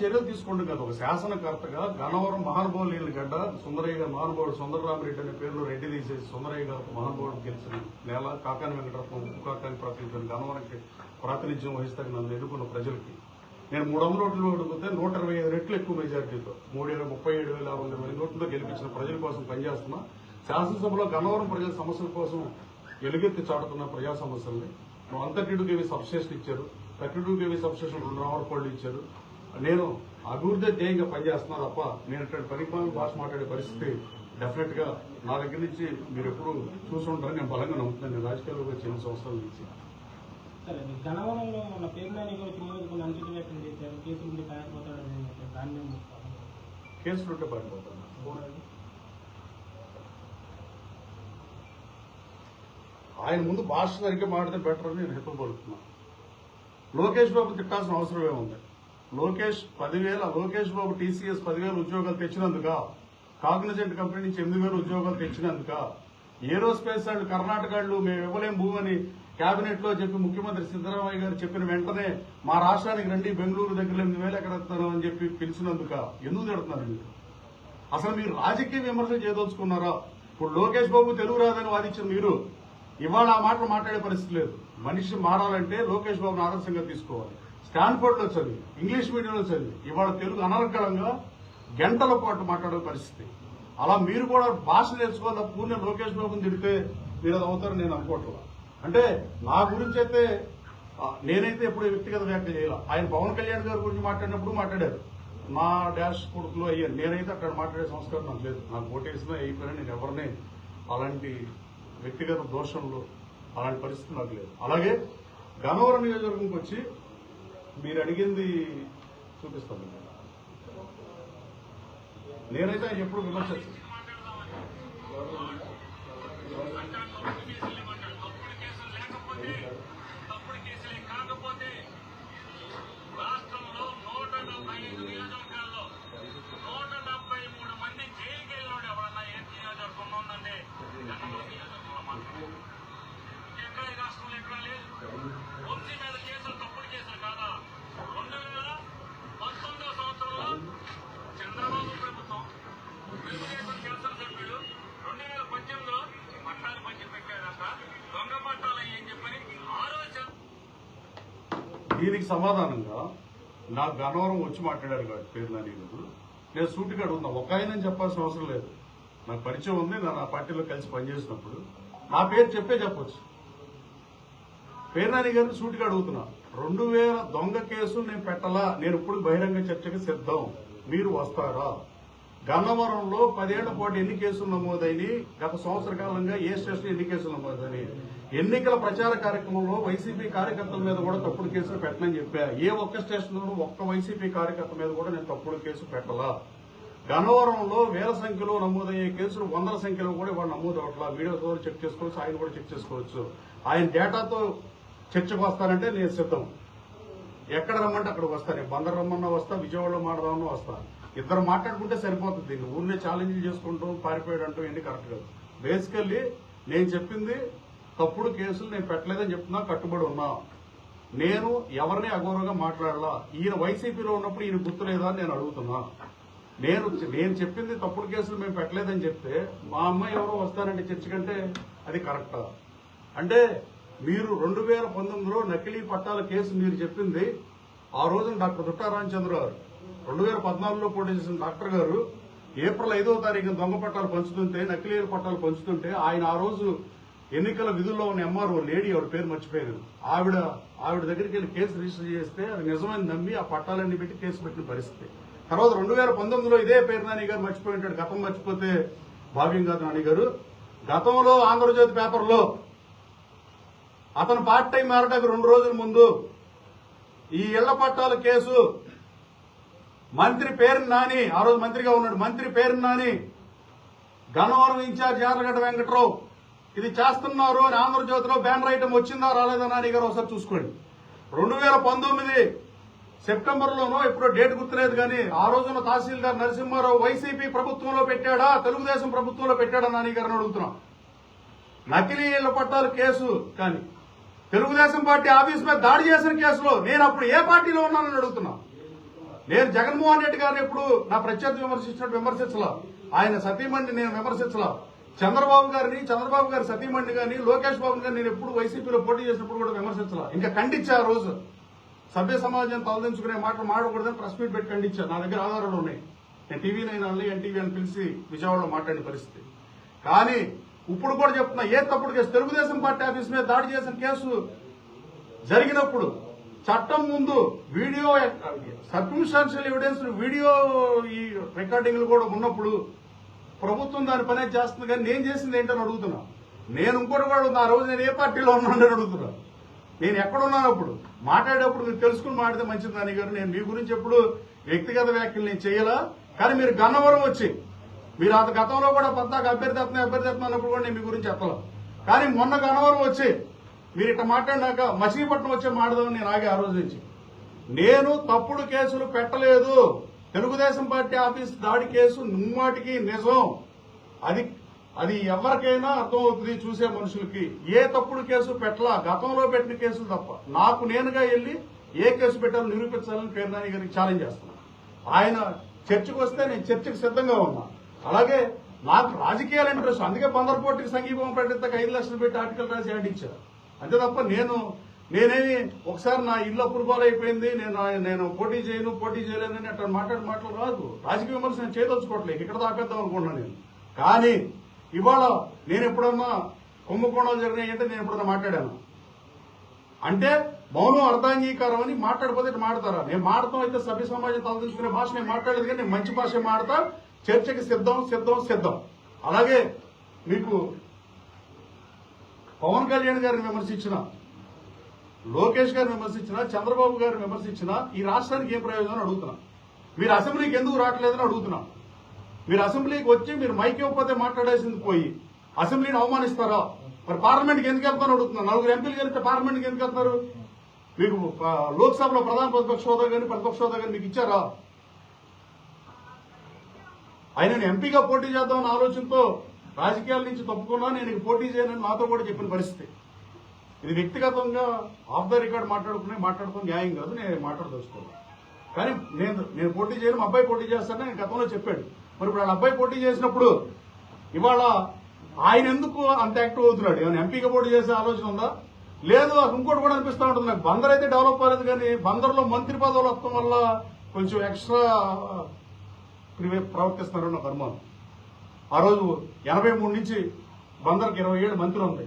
చర్యలు తీసుకోండి కదా. ఒక శాసనకర్తగా గన్నవరం మహానుభావులు గడ్డ సుందరయ్య గారు మహానుభావుడు సుందరరామరెడ్డి అనే పేరులో రెడ్డి తీసేసి సుందరయ్య గారు మహానుభావుడు గెలిచిన నేల కాకాని వెంకటరత్నం ఉప్పు కాకాని ప్రాతినిధ్యం గన్నవరంకి ప్రాతినిధ్యం వహిస్తాక నన్ను ఎదుర్కొన్న ప్రజలకి. నేను మూడు వందల ఓట్లు అడిగితే నూట ఇరవై ఐదు రెట్లు ఎక్కువ మెజార్టీతో మూడు వేల ముప్పై ఏడు వేల ఆరు వందల మంది ఓట్లతో గెలిపించిన ప్రజల కోసం పనిచేస్తున్నా. శాసనసభలో గన్నవరం ప్రజల సమస్యల కోసం ఎలుగెత్తి చాటుతున్న ప్రజా సమస్యల్ని. వన్ కేవీ సబ్స్టేషన్ ఇచ్చారు. థర్టీ టూ కేవీ సబ్స్టేషన్ రెండు రావర్పల్లి ఇచ్చారు. నేను అభివృద్ధి ధ్యేయంగా పనిచేస్తున్నా తప్ప నేను ఇటువంటి పరిపాలన భాష మాట్లాడే పరిస్థితి డెఫినెట్గా నా దగ్గర నుంచి మీరు ఎప్పుడు చూసుంటారని నేను బలంగా నమ్ముతున్నాను. నేను రాజకీయాల్లోకి వచ్చి ఎన్ని సంవత్సరాల నుంచి. గణవరంలో పేరునాని గారు వ్యక్తం చేశారు. కేసులు పారిపోతాడని. కేసులు ఉంటే పడిపోతాను ఆయన ముందు భాష సరిగ్గా మాట్లాడితే బెటర్ అని నేను హితం పలుకుతున్నాను లోకేష్ బాబు తిట్టాల్సిన అవసరం ఏముంది? లోకేష్ పదివేల లోకేష్ బాబు టీసీఎస్ పదివేల ఉద్యోగాలు తెచ్చినందుక కాగ్నిజెంట్ కంపెనీ నుంచి ఎనిమిది వేల ఉద్యోగాలు తెచ్చినందుక ఏరోస్పేస్ వాళ్ళు కర్ణాటక వాళ్ళు మేము ఇవ్వలేం భూమని కేబినెట్లో చెప్పి ముఖ్యమంత్రి సిద్దరామయ్య గారు చెప్పిన వెంటనే మా రాష్ట్రానికి రండి బెంగళూరు దగ్గర ఎనిమిది వేలు ఎక్కడ అని చెప్పి పిలిచినందుక ఎందుకు తిడుతున్నారు మీరు అసలు మీరు రాజకీయ విమర్శలు చేయదలుచుకున్నారా? ఇప్పుడు లోకేష్ బాబు తెలుగు రాదని వాదించిన మీరు ఇవాళ ఆ మాటలు మాట్లాడే పరిస్థితి లేదు. మనిషి మారాలంటే లోకేష్ బాబును ఆదర్శంగా తీసుకోవాలి. స్టాన్ఫోర్డ్లో చదివి ఇంగ్లీష్ మీడియంలో చదివి ఇవాళ తెలుగు అనర్గళంగా గంటల పాటు మాట్లాడే పరిస్థితి. అలా మీరు కూడా భాష నేర్చుకోవాలి? పూర్ణ లోకేష్ బాబుని తిడితే మీరు అది అవుతారని నేను అనుకోవట్లా. అంటే నా గురించి అయితే నేనైతే ఎప్పుడు వ్యక్తిగత వ్యాఖ్య చేయాలి. ఆయన పవన్ కళ్యాణ్ గారి గురించి మాట్లాడినప్పుడు మాట్లాడారు. మా డాష్ కొడుకులు అయ్యారు నేనైతే అక్కడ మాట్లాడే సంస్కారం నాకు లేదు. నాకు ఓటేసినా అయిపోయినా నేను ఎవరిని అలాంటి వ్యక్తిగత దోషంలో అలాంటి పరిస్థితి నాకు లేదు. అలాగే గన్నవరం నియోజకవర్గంకి వచ్చి మీరు అడిగింది చూపిస్తాను నేనైతే ఆయన ఎప్పుడు విమర్శించాను. దీనికి సమాధానంగా నాకు గన్నవరం వచ్చి మాట్లాడారు కాబట్టి పేరు నాని గారు నేను సూటిగా అడుగుతున్నా ఒక ఆయన చెప్పాల్సిన అవసరం లేదు. నాకు పరిచయం ఉంది. నేను ఆ పార్టీలో కలిసి పనిచేసినప్పుడు నా పేరు చెప్పే చెప్పొచ్చు. పేరు నాని గారిని సూటిగా అడుగుతున్నా. రెండు వేల దొంగ కేసులు నేను పెట్టాలా. నేను ఇప్పుడు బహిరంగ చర్చకు సిద్ధం. మీరు వస్తారా? గన్నవరంలో పదేళ్ళ పాటు ఎన్ని కేసులు నమోదైనవి గత సంవత్సర కాలంగా ఏ స్టేషన్ ఎన్ని కేసులు నమోదైనవి ఎన్నికల ప్రచార కార్యక్రమంలో వైసీపీ కార్యకర్తల మీద కూడా తప్పుడు కేసులు పెట్టనని చెప్పా. ఏ ఒక్క స్టేషన్లోనూ ఒక్క వైసీపీ కార్యకర్త మీద కూడా నేను తప్పుడు కేసు పెట్టలా. గన్నవరంలో వేల సంఖ్యలో నమోదయ్యే కేసులు వందల సంఖ్యలో కూడా ఇవాళ నమోదు అవట్లా వీడియో ద్వారా చెక్ చేసుకోవచ్చు ఆయన కూడా చెక్ చేసుకోవచ్చు. ఆయన డేటాతో చర్చకు వస్తానంటే నేను సిద్ధం. ఎక్కడ రమ్మంటే అక్కడికి వస్తాను బందర్ రమ్మన్నా వస్తా విజయవాడలో మాట్లాడమన్నా వస్తా. ఇద్దరు మాట్లాడుకుంటే సరిపోతుంది. దీన్ని ఊరినే ఛాలెంజ్ చేసుకుంటూ పారిపోయాడు అంటూ ఎన్ని కరెక్ట్ కాదు. బేసికల్లీ నేను చెప్పింది తప్పుడు కేసులు నేను పెట్టలేదని చెప్తున్నా కట్టుబడి ఉన్నా. నేను ఎవరిని అగౌరవంగా మాట్లాడలా? ఈయన వైసీపీలో ఉన్నప్పుడు ఈయన గుర్తులేదా అని నేను అడుగుతున్నా. నేను నేను చెప్పింది తప్పుడు కేసులు మేము పెట్టలేదని చెప్తే మా అమ్మాయి ఎవరో వస్తారంటే చర్చ కంటే అది కరెక్టా. అంటే మీరు రెండు వేల పంతొమ్మిదిలో నకిలీ పట్టాల కేసు మీరు చెప్పింది ఆ రోజున డాక్టర్ దుట్టా రామచంద్ర గారు. రెండు వేల పద్నాలుగులో పోటీ చేసిన డాక్టర్ గారు ఏప్రిల్ ఐదో తారీఖున దొంగ పట్టాలు పంచుతుంటే నకిలీ పట్టాలు పంచుతుంటే ఆయన ఆ రోజు ఎన్నికల విధుల్లో ఉన్న ఎంఆర్ఓ లేడీ ఎవరి పేరు మర్చిపోయారు. ఆవిడ ఆవిడ దగ్గరికి వెళ్ళి కేసు రిజిస్టర్ చేస్తే అది నిజమని నమ్మి ఆ పట్టాలన్నీ పెట్టి కేసు పెట్టిన పరిస్థితి. తర్వాత రెండు వేల పంతొమ్మిదిలో ఇదే పేరు నాని గారు మర్చిపోయి ఉంటాడు. గతం మర్చిపోతే భావ్యం కాదు నాని గారు. గతంలో ఆంధ్రజ్యోతి పేపర్లో అతను పార్ట్ టైం మారటకు రెండు రోజుల ముందు ఈ ఇళ్ళ పట్టాల కేసు మంత్రి పేరు నాని ఆ రోజు మంత్రిగా ఉన్నాడు. మంత్రి పేరు నాని గన్నవరం ఇన్ఛార్జ్ యార్లగడ్డ వెంకట్రావు ఇది చేస్తున్నారు అని ఆంధ్రజ్యోతిలో బ్యానర్ ఐటమ్ వచ్చిందా రాలేదా నాని గారు ఒకసారి చూసుకోండి. రెండు వేల పంతొమ్మిది సెప్టెంబర్లోనో ఇప్పుడు ఎప్పుడో డేట్ గుర్తులేదు కానీ ఆ రోజున తహసీల్దార్ నరసింహారావు వైసీపీ ప్రభుత్వంలో పెట్టాడా తెలుగుదేశం ప్రభుత్వంలో పెట్టాడా నాని గారిని అడుగుతున్నాం. నకిలీ ఇళ్ళ పట్టాలు కేసు కానీ తెలుగుదేశం పార్టీ ఆఫీస్ మీద దాడి చేసిన కేసులో నేను అప్పుడు ఏ పార్టీలో ఉన్నానని అడుగుతున్నా. నేను జగన్మోహన్ రెడ్డి గారిని ఎప్పుడు నా ప్రత్యర్థి విమర్శించినట్టు విమర్శించలా. ఆయన సతీమణిని నేను విమర్శించలా. చంద్రబాబు గారిని చంద్రబాబు గారి సతీమణి గారిని లోకేష్ బాబు గారిని నేను ఎప్పుడు వైసీపీలో పోటీ చేసినప్పుడు కూడా విమర్శించాల. ఇంకా ఖండించా ఆ రోజు. సభ్య సమాజం తలదించుకునే మాటలు మాడకూడదని ప్రెస్ మీట్ పెట్టి ఖండించా. నా దగ్గర ఆధారాలు ఉన్నాయి. నేను టీవీ నైన్ అని ఎన్టీవీ అని పిలిచి విజయవాడలో మాట్లాడిన పరిస్థితి. కానీ ఇప్పుడు కూడా చెప్తున్నా ఏ తప్పుడు కేసు? తెలుగుదేశం పార్టీ ఆఫీస్ మీద దాడి చేసిన కేసు జరిగినప్పుడు చట్టం ముందు వీడియో సర్కమ్స్టాన్షియల్ ఎవిడెన్స్ వీడియో ఈ రికార్డింగ్లు కూడా ఉన్నప్పుడు ప్రభుత్వం దాని పని చేస్తుంది కానీ నేను చేసింది ఏంటని అడుగుతున్నా. నేను ఇంకోటి కూడా ఉంది. ఆ రోజు నేను ఏ పార్టీలో ఉన్నానని అడుగుతున్నా. నేను ఎక్కడున్నాను అప్పుడు? మాట్లాడేటప్పుడు మీరు తెలుసుకుని మాట్లాడితే మంచిది నాని గారు. నేను మీ గురించి ఎప్పుడు వ్యక్తిగత వ్యాఖ్యలు నేను చేయాలా. కానీ మీరు గన్నవరం వచ్చి మీరు అంత గతంలో కూడా పద్దాక అభ్యర్థి అభ్యర్థి అన్నప్పుడు కూడా నేను మీ గురించి చెప్పాల. కానీ మొన్న గన్నవరం వచ్చి మీరు ఇట్లా మాట్లాడినాక మచిలీపట్నం వచ్చే మాట్లాడదామని నేను ఆగే ఆ రోజు నుంచి. నేను తప్పుడు కేసులు పెట్టలేదు. తెలుగుదేశం పార్టీ ఆఫీస్ దాడి కేసు ముమ్మాటికి నిజం. అది అది ఎవరికైనా అర్థమవుతుంది చూసే మనుషులకి. ఏ తప్పుడు కేసు పెట్టలా? గతంలో పెట్టిన కేసులు తప్ప. నాకు నేనుగా వెళ్ళి ఏ కేసు పెట్టాలో నిరూపించాలని పేర్నాని గారికి ఛాలెంజ్ చేస్తున్నా. ఆయన చర్చకు వస్తే నేను చర్చకు సిద్ధంగా ఉన్నా. అలాగే నాకు రాజకీయాల ఇంట్రెస్ట్ అందుకే బందర్పోర్టుకి సంగీపం ప్రకటించక ఐదు లక్షలు పెట్టి ఆర్టికల్ రాసి యాడ్ ఇచ్చారు. అంతే తప్ప నేను నేనేమి ఒకసారి నా ఇల్లు అప్రూవల్ నేను నేను పోటీ చేయను పోటీ చేయలేనని అట్లా మాట్లాడి మాటలు రాదు. రాజకీయ విమర్శ నేను చేయదలుచుకోవట్లేదు. ఇక్కడ దాపేద్దాం అనుకుంటున్నాను నేను. కానీ ఇవాళ నేను ఎప్పుడన్నా కుంభకోణాలు జరిగినాయి అంటే నేను ఎప్పుడన్నా మాట్లాడాను. అంటే మౌనం అర్ధాంగీకారం అని మాట్లాడిపోతే మాట్లాడతారా? మాడతారా నేను మాడతాం అయితే సభ్య సమాజం తలదించుకునే భాష నేను మాట్లాడేది కానీ నేను మంచి భాష మాడతా చర్చకి సిద్ధం సిద్ధం సిద్ధం. అలాగే మీకు పవన్ కళ్యాణ్ గారిని విమర్శించిన లోకేష్ గారు విమర్శించిన చంద్రబాబు గారు విమర్శించినా ఈ రాష్ట్రానికి ఏ ప్రయోజనం అని అడుగుతున్నా? మీరు అసెంబ్లీకి ఎందుకు రావట్లేదని అడుగుతున్నాం. మీరు అసెంబ్లీకి వచ్చి మీరు మైక్ ఇవ్వకపోతే మాట్లాడేసింది పోయి అసెంబ్లీని అవమానిస్తారా? మరి పార్లమెంట్కి ఎందుకు వెళ్తారని అడుగుతున్నాను నలుగురు ఎంపీలు వెళ్తే పార్లమెంట్కి ఎందుకు వెళ్తారు మీకు లోక్సభలో ప్రధాన ప్రతిపక్ష హోదా కానీ ప్రతిపక్ష హోదా కానీ మీకు ఇచ్చారా? ఆయన ఎంపీగా పోటీ చేద్దామన్న ఆలోచనతో రాజకీయాల నుంచి తప్పుకున్నా నేను పోటీ చేయనని మాతో కూడా చెప్పిన పరిస్థితి. ఇది వ్యక్తిగతంగా ఆఫ్ ద రికార్డ్ మాట్లాడుకునే మాట్లాడుకుని న్యాయం కాదు నేను మాట్లాడదలుచుకోవాలి కానీ నేను నేను పోటీ చేయను మా అబ్బాయి పోటీ చేస్తానని నేను గతంలో చెప్పాడు. మరి ఇప్పుడు వాళ్ళ అబ్బాయి పోటీ చేసినప్పుడు ఇవాళ ఆయన ఎందుకు అంత యాక్టివ్ అవుతున్నాడు? ఏమైనా ఎంపీగా పోటీ చేసే ఆలోచన ఉందా? లేదు నాకు ఇంకోటి కూడా అనిపిస్తూ ఉంటుంది. నాకు బందర్ అయితే డెవలప్ అవ్వలేదు కానీ బందర్లో మంత్రి పదవులు వస్తాం వల్ల కొంచెం ఎక్స్ట్రా ప్రివే- ప్రవర్తిస్తున్నారు నాకు అనుమానం. ఆ రోజు ఎనభై మూడు నుంచి బందర్కి ఇరవై ఏడు మంత్రి ఉంది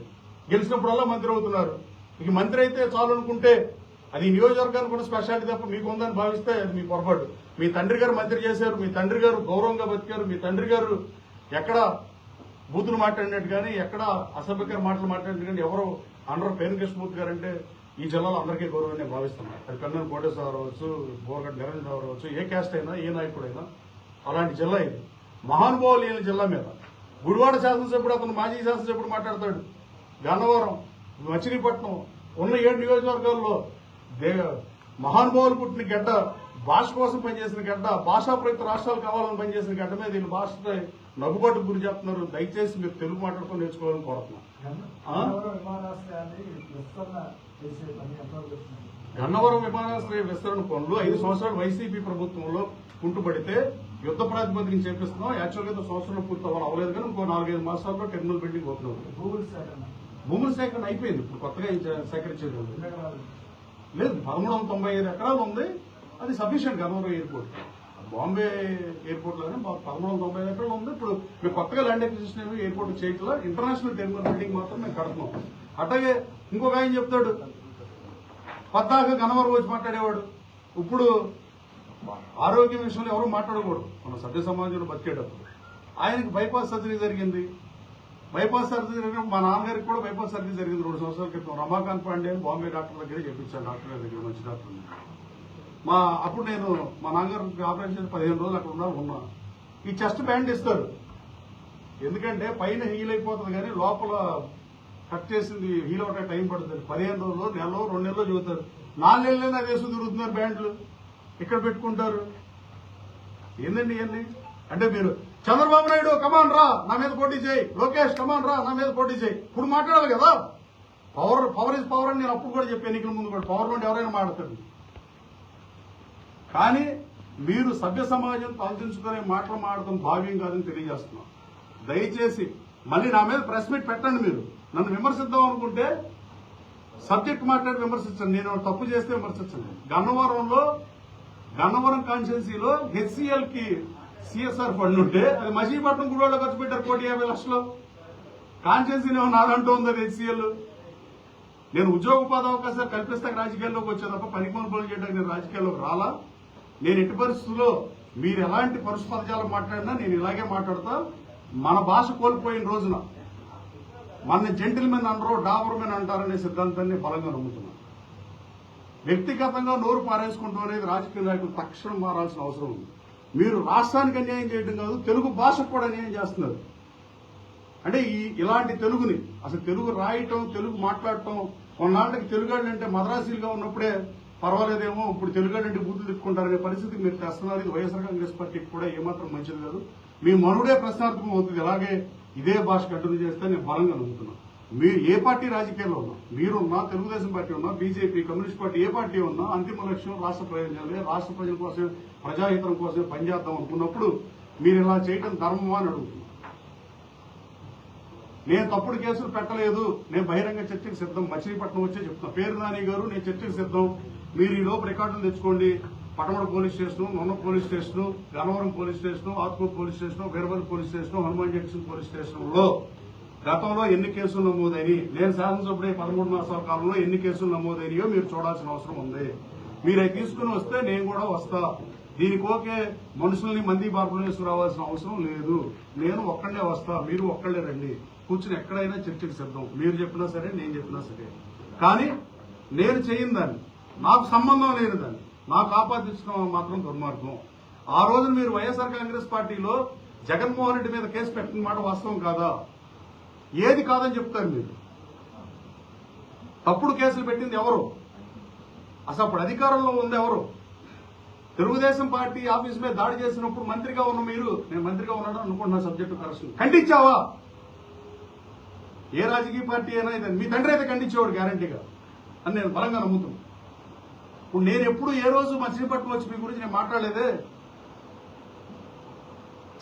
గెలిచినప్పుడల్లా మంత్రి అవుతున్నారు. ఇక మంత్రి అయితే చాలు అనుకుంటే అది నియోజకవర్గానికి కూడా స్పెషాలిటీ తప్ప మీకు ఉందని భావిస్తే అది మీ పొరపాటు. మీ తండ్రి గారు మంత్రి చేశారు మీ తండ్రి గారు గౌరవంగా బతికారు మీ తండ్రి గారు ఎక్కడ బూతులు మాట్లాడినట్టు కానీ ఎక్కడ అసభ్యకర మాటలు మాట్లాడినట్టు కానీ ఎవరు అండర్ పేరు కృష్ణమూర్తి గారు అంటే ఈ జిల్లాలో అందరికీ గౌరవం నేను భావిస్తున్నాను అది కన్నన్ కోటేశ్వరరావు అవ్వచ్చు బోరగడ్డ నిరంజన్ అవ్వచ్చు ఏ క్యాస్ట్ అయినా ఏ నాయకుడైనా అలాంటి జిల్లా ఇది. మహానుభావులు లేని జిల్లా మీద. గుడివాడ శాసనసభ్యుడు అతను మాజీ శాసనసభ్యుడు మాట్లాడతాడు. గన్నవరం మచిలీపట్నం ఉన్న ఏడు నియోజకవర్గాల్లో దే మహానుభావులు పుట్టిన గడ్డ భాష కోసం పనిచేసిన గడ్డ భాషా ప్రయుక్త రాష్ట్రాలు కావాలని పనిచేసిన గడ్డ మీద వీళ్ళు భాష నగ్గుబాటుకు గురి చేస్తున్నారు. దయచేసి మీరు తెలుగు మాట్లాడుకొని నేర్చుకోవాలని కోరుతున్నాను ఆ? గన్నవరం విమానాశ్రయ విస్తరణ పనులు ఐదు సంవత్సరాలు వైసీపీ ప్రభుత్వంలో కుంటుపడితే యుద్ధ ప్రాతిపదికన చేపిస్తున్నాం. యాక్చువల్గా సంవత్సరంలో పూర్తి అవ్వాలి అవ్వలేదు కానీ ఇంకో నాలుగైదు మాసాల్లో టెర్మినల్ బిల్డింగ్ ఓపెన్ అవుతుంది. భూముల సేకరణ అయిపోయింది. ఇప్పుడు కొత్తగా సేకరించేది ఉంది. లేదు పదమూడు వందల తొంభై ఐదు ఎకరాలు ఉంది. అది సఫిషియంట్ గన్నవరం ఎయిర్పోర్ట్. బాంబే ఎయిర్పోర్ట్లోనే మా పదమూడు వందల తొంభై ఐదు ఎకరాలు ఉంది. ఇప్పుడు మేము కొత్తగా ల్యాండ్ అక్విజిషన్ ఎయిర్పోర్ట్ చేయట్లా? ఇంటర్నేషనల్ టెర్మినల్ బిల్డింగ్ మాత్రం మేము కడుతున్నాం. అట్లాగే ఇంకొక ఆయన చెప్తాడు. పద్దాక గన్నవరం వచ్చి మాట్లాడేవాడు. ఇప్పుడు ఆరోగ్యం విషయంలో ఎవరు మాట్లాడకూడదు. మన సభ్య సమాజంలో బతికేటప్పుడు. ఆయనకి బైపాస్ సర్జరీ జరిగింది. బైపాస్ సర్జరీ మా నాన్నగారికి కూడా బైపాస్ సర్జరీ జరిగింది రెండు సంవత్సరాల క్రితం. రమాకాంత్ పాండే అని బాంబే డాక్టర్ దగ్గరే చేపించాను డాక్టర్ దగ్గర మంచి డాక్టర్ మా అప్పుడు నేను మా నాన్నగారికి ఆపరేషన్ చేసి పదిహేను రోజులు అక్కడ ఉన్నా ఉన్నా. ఈ చెస్ట్ బ్యాండ్ ఇస్తారు. ఎందుకంటే పైన హీల్ అయిపోతుంది కానీ లోపల కట్ చేసింది హీల్ అవటం టైం పడుతుంది. పదిహేను రోజులు నెలలో రెండు నెలలో చూస్తారు నాలుగు నెలలైనా అది వేసుకుని తిరుగుతున్నారు బ్యాండ్లు. ఇక్కడ పెట్టుకుంటారు? ఏందండి ఇవన్నీ? అంటే మీరు చంద్రబాబు నాయుడు కమాన్ రా నా మీద పోటీ చేయి. లోకేష్ కమాన్ రా నా మీద పోటీ చేయి. ఇప్పుడు మాట్లాడాలి కదా? పవర్ పవర్ ఇస్ పవర్ అని నేను అప్పుడు కూడా చెప్పాను ఎన్నికల ముందు కూడా పవర్ నుండి ఎవరైనా మాట్లాడతారు. కానీ మీరు సభ్య సమాజం తలదించుకునే మాటలు మాడటం భావ్యం కాదని తెలియజేస్తున్నాం. దయచేసి మళ్ళీ నా మీద ప్రెస్ మీట్ పెట్టండి మీరు. నన్ను విమర్శిద్దాం అనుకుంటే సబ్జెక్ట్ మాట్లాడి విమర్శించండి. నేను తప్పు చేస్తే విమర్శించండి. గన్నవరంలో గన్నవరం కాన్స్టిట్యున్సీలో హెచ్సిఎల్కి సిఎస్ఆర్ ఫండ్ ఉంటే అది మచిలీపట్నం గుడివాళ్ళు ఖర్చు పెట్టారు కోటి యాభై లక్షలు. కాన్స్టిట్యున్సీ నాదంటూ ఉంది హెచ్సిఎల్? నేను ఉద్యోగ అవకాశాలు కల్పిస్తాక రాజకీయాల్లోకి వచ్చా తప్ప పనికి పనులు చేయడానికి నేను రాజకీయాల్లోకి రాలా. నేను ఎట్టి పరిస్థితుల్లో మీరు ఎలాంటి పరుష మాట్లాడినా నేను ఇలాగే మాట్లాడతా. మన భాష కోల్పోయిన రోజున మన జెంటిల్మెన్ అనరు డాబర్మెన్ అంటారనే సిద్ధాంతాన్ని బలంగా నమ్ముతున్నాను. వ్యక్తిగతంగా నోరు పారేసుకుంటాం అనేది రాజకీయ నాయకులు తక్షణం మారాల్సిన అవసరం ఉంది. మీరు రాష్ట్రానికి అన్యాయం చేయడం కాదు తెలుగు భాషకు కూడా అన్యాయం చేస్తున్నారు. అంటే ఈ ఇలాంటి తెలుగుని అసలు తెలుగు రాయటం తెలుగు మాట్లాడటం కొన్నాళ్ళకి తెలుగాళ్ళు అంటే మద్రాసీలుగా ఉన్నప్పుడే పర్వాలేదేమో ఇప్పుడు తెలుగాళ్ళు అంటే బూతులు తిట్టుకుంటారనే పరిస్థితి మీరు తెస్తున్నారు. ఇది వైఎస్ఆర్ కాంగ్రెస్ పార్టీకి కూడా ఏమాత్రం మంచిది కాదు. మీ మనుడే ప్రశ్నార్థకం అవుతుంది. ఇలాగే ఇదే భాష కంటిన్యూ చేస్తే నేను బలంగా నమ్ముతున్నాను. మీరు ఏ పార్టీ రాజకీయాల్లో ఉన్నా మీరున్నా తెలుగుదేశం పార్టీ ఉన్నా బీజేపీ కమ్యూనిస్ట్ పార్టీ ఏ పార్టీ ఉన్నా అంతిమ లక్ష్యం రాష్ట్ర ప్రయోజనాలే. రాష్ట్ర ప్రజల కోసం ప్రజాహితం కోసం పనిచేద్దాం అనుకున్నప్పుడు మీరు ఇలా చేయడం ధర్మమా అని అడుగుతున్నాను నేను తప్పుడు కేసులు పెట్టలేదు. నేను బహిరంగ చర్చకు సిద్ధం. మచిలీపట్నం వచ్చే చెప్తున్నా. పేరు నాని గారు నేను చర్చకు సిద్ధం. మీరు ఈ లోపు రికార్డులు తెచ్చుకోండి. Patamata police station Nunna police station Gannavaram police station Atkur police station Veeravalli police station Hanuman Junction police స్టేషన్లో గతంలో ఎన్ని కేసులు నమోదైనవి నేను శాసనసభ్యుడే పదమూడు మాసాల కాలంలో ఎన్ని కేసులు నమోదైనయో మీరు చూడాల్సిన అవసరం ఉంది. మీరు అవి తీసుకుని వస్తే నేను కూడా వస్తా. దీనికి ఓకే మనుషుల్ని మంది బార్పులు వేసుకురావాల్సిన అవసరం లేదు. నేను ఒక్కడే వస్తా. మీరు ఒక్కళ్ళే రండి. కూర్చుని ఎక్కడైనా చర్చకు సిద్ధం. మీరు చెప్పినా సరే నేను చెప్పినా సరే. కానీ నేను చేయని దాన్ని. నాకు సంబంధం లేని దాన్ని. నాకు ఆపాదించడం మాత్రం దుర్మార్గం. ఆ రోజు మీరు వైఎస్ఆర్ కాంగ్రెస్ పార్టీలో జగన్మోహన్ రెడ్డి మీద కేసు పెట్టిన మాట వాస్తవం కాదా? ఏది కాదని చెప్తారు మీరు. తప్పుడు కేసులు పెట్టింది ఎవరు? అసలు అప్పుడు అధికారంలో ఉంది ఎవరు? తెలుగుదేశం పార్టీ ఆఫీస్ మీద దాడి చేసినప్పుడు మంత్రిగా ఉన్న మీరు నేను మంత్రిగా ఉన్నాను అనుకుంటున్నా సబ్జెక్టు కరెక్షన్. ఖండించావా? ఏ రాజకీయ పార్టీ అయినా ఇది. మీ తండ్రి అయితే ఖండించేవాడు గ్యారంటీగా. అని నేను బలంగా నమ్ముతున్నాను ఇప్పుడు నేను ఎప్పుడు ఏ రోజు మచిలీపట్నం వచ్చి మీ గురించి నేను మాట్లాడలేదే?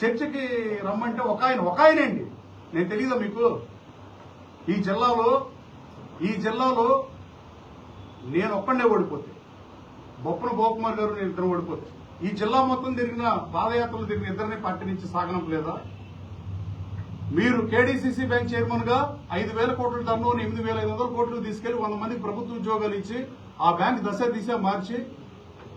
చర్చకి రమ్మంటే ఒక ఆయన ఒక ఆయనండి నేను తెలియదా మీకు? ఈ జిల్లాలో ఈ జిల్లాలో నేను ఒక్కడే ఓడిపోతే బొప్పన గోకుమార్ గారు నేను ఇద్దరు ఓడిపోతే ఈ జిల్లా మొత్తం తిరిగిన పాదయాత్రలు తిరిగిన ఇద్దరిని పార్టీ నుంచి సాగనంపలేదా మీరు కేడీసీసీ బ్యాంక్ చైర్మన్గా ఐదు వేల కోట్ల టర్ను ఎనిమిది వేల ఐదు వందల కోట్లు తీసుకెళ్ళి వంద మందికి ప్రభుత్వ ఉద్యోగాలు ఇచ్చి ఆ బ్యాంక్ దశ దిశ మార్చి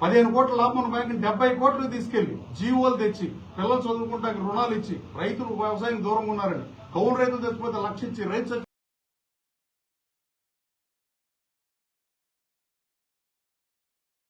పదిహేను కోట్ల లాభం బ్యాంక్ డెబ్బై కోట్లు తీసుకెళ్ళి జీవోలు తెచ్చి పిల్లలు చదువుకుంటానికి రుణాలు ఇచ్చి రైతులు వ్యవసాయం దూరంగా ఉన్నారని కౌలు రైతులు తెచ్చిపోతే లక్ష ఇచ్చి రైతు